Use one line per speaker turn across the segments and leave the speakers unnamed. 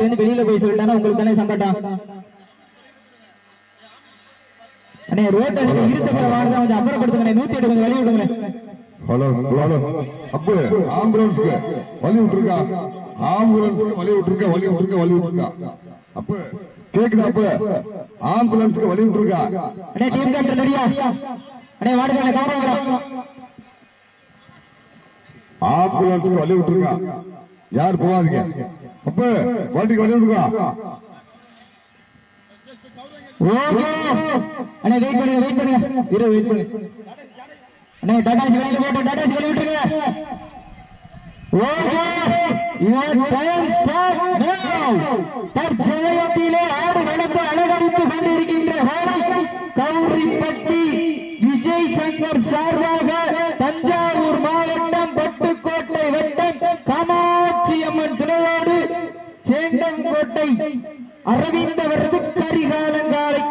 வந்து வெளியில போய் சொல்லிட்டானா? உங்களுக்கு தானே சங்கடம். அண்ணே ரோட்ல நீங்க இருசக்கர வாகனத்தை கொஞ்சம் அப்புறப்படுத்துங்க நூத்தி எட்டு கொஞ்சம் வழி விடுங்க
ஹலோ ஹலோ அப்பு ஆம்புலன்ஸ்க்கு வழி விட்டுருக்கா? ஆம்புலன்ஸ்க்கு வழி விட்டுருக்க? வழி விட்டுருக்க? வழி விட்டுருக்கா? அப்பு கேக்குதா அப்பு? ஆம்புலன்ஸ்க்கு வழி விட்டுருக்கா?
அண்ணே டீம் கேப்டன் ரெடியா? அண்ணே வாடுங்க கவனம்
ஆம்புலன்ஸ்க்கு வழி விட்டுருக்கா? யார் போகாதீங்க. அப்ப வண்டிக்கு வழி
ஓகே அண்ணே வெயிட் பண்ணுங்க வெயிட் பண்ணுங்க. இரு வெயிட் பண்ணுங்க. அண்ணே டாடாஸ் வெளியில போட்டு டாடாஸ் வெளிய விட்டுருங்க. ஓகே யுவர் டைம் ஸ்டார்ட் நவ அரவிந்தவரது கரிகாலங்காலை.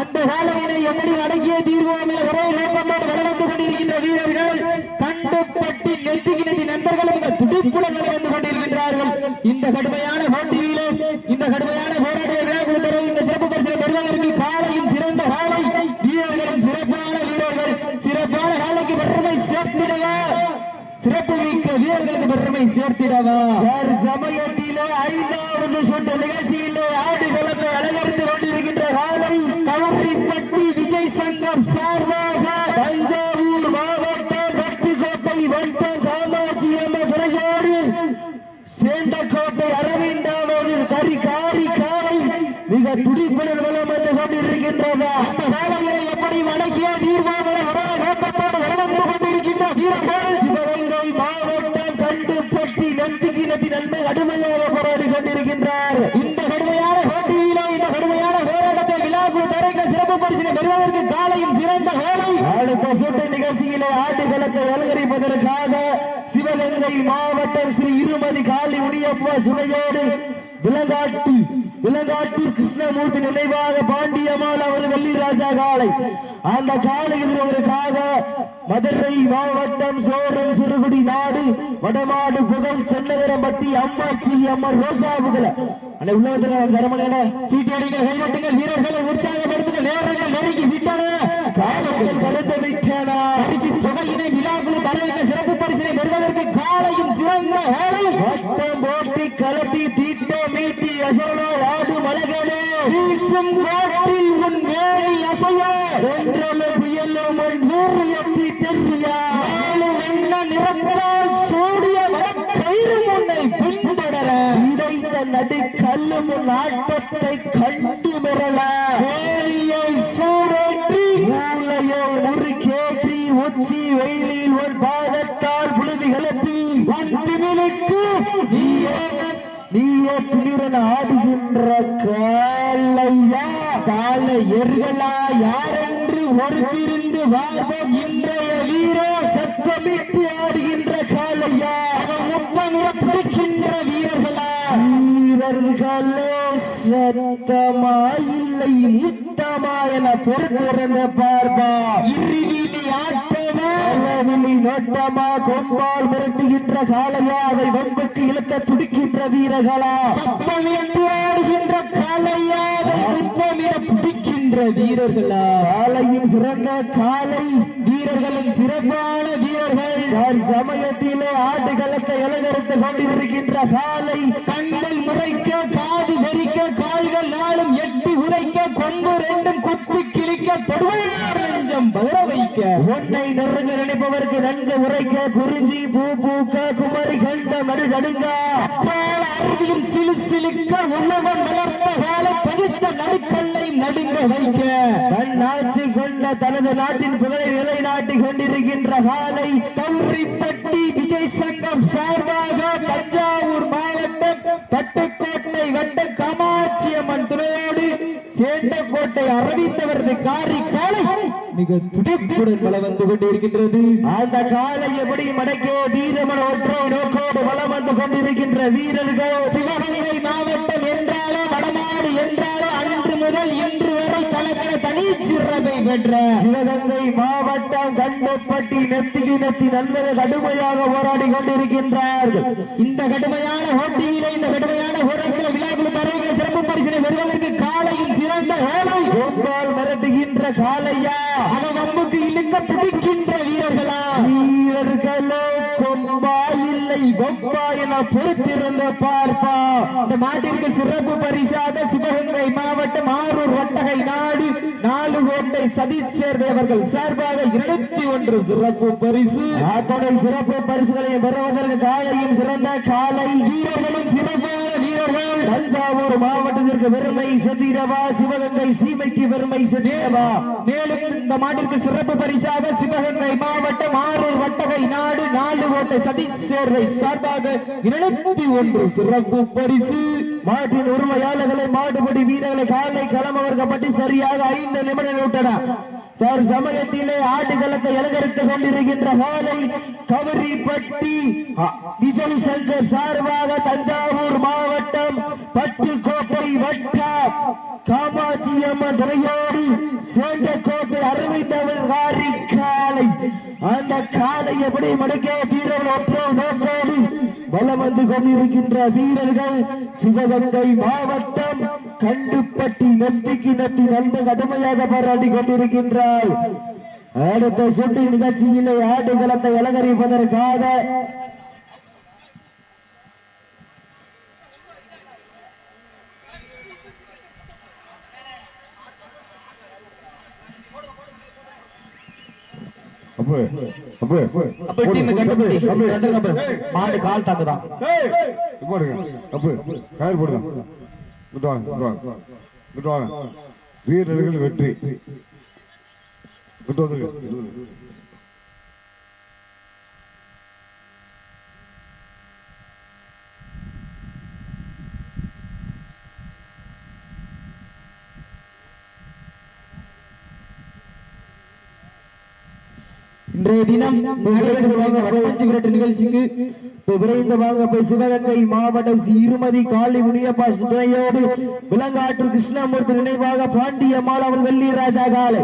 அந்த காலவினை எப்படி அடங்கிய தீர்வோம் என ஒரே நோக்கத்தோடு வளர்ந்து கொண்டிருக்கின்ற வீரர்கள் கண்டுபட்டி நெத்திகினதி நண்பர்கள் மிக துடிப்புடன் வளர்ந்து கொண்டிருக்கின்றார்கள். இந்த கடுமையான போட்டியிலே இந்த கடுமையான போராட்ட விழாக்குழு இந்த சிறப்பு பரிசு பெறுவதற்கு காலையும் சிறந்த காலை வீரர்களும் சிறப்பான வீரர்கள் சிறப்பான காலைக்கு பெருமை சேர்த்திடுவார் சிறப்பு மிக்க வீரர்களுக்கு பெருமை சேர்த்திடவா? சமயத்திலே ஐந்தாவது சுற்று நிகழ்ச்சியிலே ஆடு குளத்தை அலங்கரித்து கொண்டிருக்கின்ற காலை கவரிப்பட்டி விஜய் சங்கர் சார்பாக தஞ்சாவூர் மாவட்டம் பட்டுக்கோட்டை வட்டம் காமாட்சி அம்ம துறையோடு சேந்தக்கோட்டை அரவிந்தாவது கரி காரி காலை மிக துடிப்புடன் வளம் வந்து கொண்டிருக்கின்றது அந்த காலையிலே எப்படி வணக்கிய நீர்வாதன வர நோக்கத்தோடு வளர்ந்து கொண்டிருக்கின்ற வீரர்கள் சிவகங்கை மாவட்டம் கண்டுபட்டி நந்திகினத்தி நன்மை கடுமையாக போராடி கொண்டிருக்கின்றார் இந்த கடுமையான போட்டியிலே இந்த கடுமையான போராட்டத்தை விழாக்குழு சிறப்பு பரிசினை பெறுவதற்கு காலையும் சிறந்த வேலை அடுத்த சுட்டு நிகழ்ச்சியிலே ஆட்டுகளத்தை அலங்கரிப்பதற்காக சிவகங்கை மாவட்டம் ஸ்ரீ இருமதி காளி முனியப்பா சுனையோடு விலங்காட்டு விலங்காட்டூர் கிருஷ்ணமூர்த்தி நினைவாக பாண்டியம்மாள் அவர்கள் வெள்ளிராஜா காலை அந்த காலை எதிர்வதற்காக மதுரை மாவட்டம் சோரம் சிறுகுடி நாடு வடமாடு புகழ் சென்னகரம்பட்டி அம்மாச்சி அம்மன் ரோசா புகழ அண்ணே உள்ள வந்துருங்க தரமணியான சீட்டி அடிங்க கைவட்டுங்க வீரர்களை உற்சாகப்படுத்த நேரங்கள் நெருங்கி விட்டன காலைகள் கலந்து விட்டன பரிசு தொகையினை விழாக்குழு தரவின சிறப்பு பரிசினை பெறுவதற்கு காலையும் சிறந்த வேலை வட்டம் போட்டி கலட்டி தீட்டம் மீட்டி அசோலோ ஆடு மலகளே வீசும் காற்றில் உன் வேலி அசைய வென்றலும் புயலும் உன் வீரியத்தை தெரிய? நாலு வண்ண நிறத்தால் சூடிய வடக்கயிறு உன்னை பின்தொடர. இதைத்த நடு கல்லும் உன் ஆட்டத்தை கண்டு மிரள வேலியை சூடேற்றி மூளையை முறுக்கேற்றி உச்சி வெயிலில் ஒரு பாதத்தால் புழுதி கிளப்பி உன் திமிலுக்கு நீயே நீயே திமிரன் ஆடுகின்ற கா எர்களா யாரென்று ஒருத்திருந்து வாழ்வோம் இன்றைய வீரோ சத்தமிட்டு ஆடுகின்ற காலையா முத்தமிட துடிக்கின்ற வீரர்களா. வீரர்களே சத்தமா இல்லை முத்தமா என பொறுத்திருந்த பார்ப்பா. இறுதியிலே ஆட்டமா அளவிலி நோட்டமா கொம்பால் மிரட்டுகின்ற காலையா அதை வம்புக்கு இழுக்க துடிக்கின்ற வீரர்களா. சத்தமிட்டு ஆடுகின்ற காலையா அதை முத்தமிட துடிக்கின்ற வீரர்களா? காலையும் சிறந்த காலை வீரர்களும் சிறப்பான வீரர்கள். சார் சமயத்திலே ஆட்டுகளத்தை அலங்கரித்துக் கொண்டிருக்கின்ற காலை கண்கள் முறைக்க காது வெறிக்க கால்கள் நாளும் எட்டி உரைக்க கொம்பு ரெண்டும் குத்தி கிழிக்க தொடுவார் நெஞ்சம் பகர வைக்க. உன்னை நெருங்க நினைப்பவருக்கு நன்கு உரைக்க குறிஞ்சி பூ பூக்க குமரி கண்ட நடு நடுங்க அப்பால அருவியும் சிலு சிலுக்க உணவன் வளர்த்த காலை பகிர்ந்த நடுக்கல்லை நடுங்க வைக்க கண்ணாட்சி கொண்ட தனது நாட்டின் புகழை நிலைநாட்டி கொண்டிருக்கின்ற காலை கௌரிப்பட்டி விஜய் சங்கம் சார்பாக தஞ்சாவூர் மாவட்டம் பட்டுக்கோட்டை வட்ட காமாட்சி அம்மன் துணையோடு சேண்டக்கோட்டை அரவிந்தவரது காரி காலை மிக துடிப்புடன் பல வந்து கொண்டிருக்கின்றது. அந்த காலை எப்படி மடக்கே தீரமன ஒற்றை நோக்கோடு வளம் வந்து கொண்டிருக்கின்ற வீரர்கள் சிவகங்கை முதல் இன்று வரை தனக்கென தனி சிறப்பை பெற்ற சிவகங்கை மாவட்டம் கண்டப்பட்டி நெத்திக்கு நெத்தி நண்பர்கள் கடுமையாக போராடி கொண்டிருக்கின்றார்கள். இந்த கடுமையான போட்டியிலே இந்த கடுமையான போராட்டத்தில் விழாக்குழு தருவங்கள் சிறப்பு பரிசனை பெறுவதற்கு காலையும் சிறந்த வேலை.
ஒன்றால் மிரட்டுகின்ற காலையா அதை நம்புக்கு இழுக்க துடிக்கின்ற வீரர்களா? வீரர்களே கொம்பா இல்லை கொம்பா என பொறுத்திருந்த பார்ப்பா இந்த மாட்டிற்கு சிறப்பு பரிசாக சிவகங்கை சதீஷ் சேர்வை அவர்கள் சார்பாக இருபத்தி ஒன்று சிறப்பு பரிசு. அத்தனை சிறப்பு பரிசுகளை பெறுவதற்கு காலையும் சிறந்த காலை வீரர்களும் சிறப்பான வீரர்கள். தஞ்சாவூர் மாவட்டத்திற்கு பெருமை செதிரவா சிவகங்கை சீமைக்கு பெருமை செதிரவா. மேலும் இந்த மாட்டிற்கு சிறப்பு பரிசாக சிவகங்கை மாவட்டம் ஆரூர் வட்டகை நாடு நாலு ஓட்டை சதீஷ் சேர்வை சார்பாக இருநூத்தி ஒன்று சிறப்பு பரிசு. மாட்டின் உரிமையாளர்களை மாட்டுப்படி வீரர்களை காலை களமவர்க்கப்பட்டு சரியாக ஐந்து நிமிடம் விட்டன. சார் சமயத்திலே ஆடுகளத்தை அலங்கரித்துக் கொண்டிருக்கின்ற காலை கவரிப்பட்டி விஜய் சங்கர் சார்பாக தஞ்சாவூர் மாவட்டம் பட்டுக்கோட்டை வட்டம் காமாட்சி அம்மன் துணையோடு சேண்டக்கோட்டை அரவிந்தவர் காரி காலை. அந்த காலை எப்படி மடுக்க வலம் வந்து கொண்டிருக்கின்ற வீரர்கள் சிவகங்கை மாவட்டம் கண்டுப்பட்டி நெத்திக்கு நெத்தி நன்மை கடுமையாக போராடி கொண்டிருக்கின்றார் அடுத்த நிகழ்ச்சியில் நிகழ்ச்சியிலே ஆடுகளத்தை அலங்கரிப்பதற்காக
அப்பு அப்பு
டீம் கண்டுபிடி. மாடு கால் தாக்குதான்
போடுங்க அப்பு கயிறு போடுங்க. விட்டு வாங்க விட்டு வாங்க வாங்க. வீரர்கள் வெற்றி. விட்டு வந்துருங்க.
இன்றைய தினம் விரைந்து வாங்க விரட்டு நிகழ்ச்சிக்கு இப்ப வாங்க போய் சிவகங்கை மாவட்டம் இருமதி காளி முனியப்பா துணையோடு விலங்காற்று கிருஷ்ணமூர்த்தி நினைவாக பாண்டியம்மாள் அவர்கள் வெள்ளி ராஜா காலை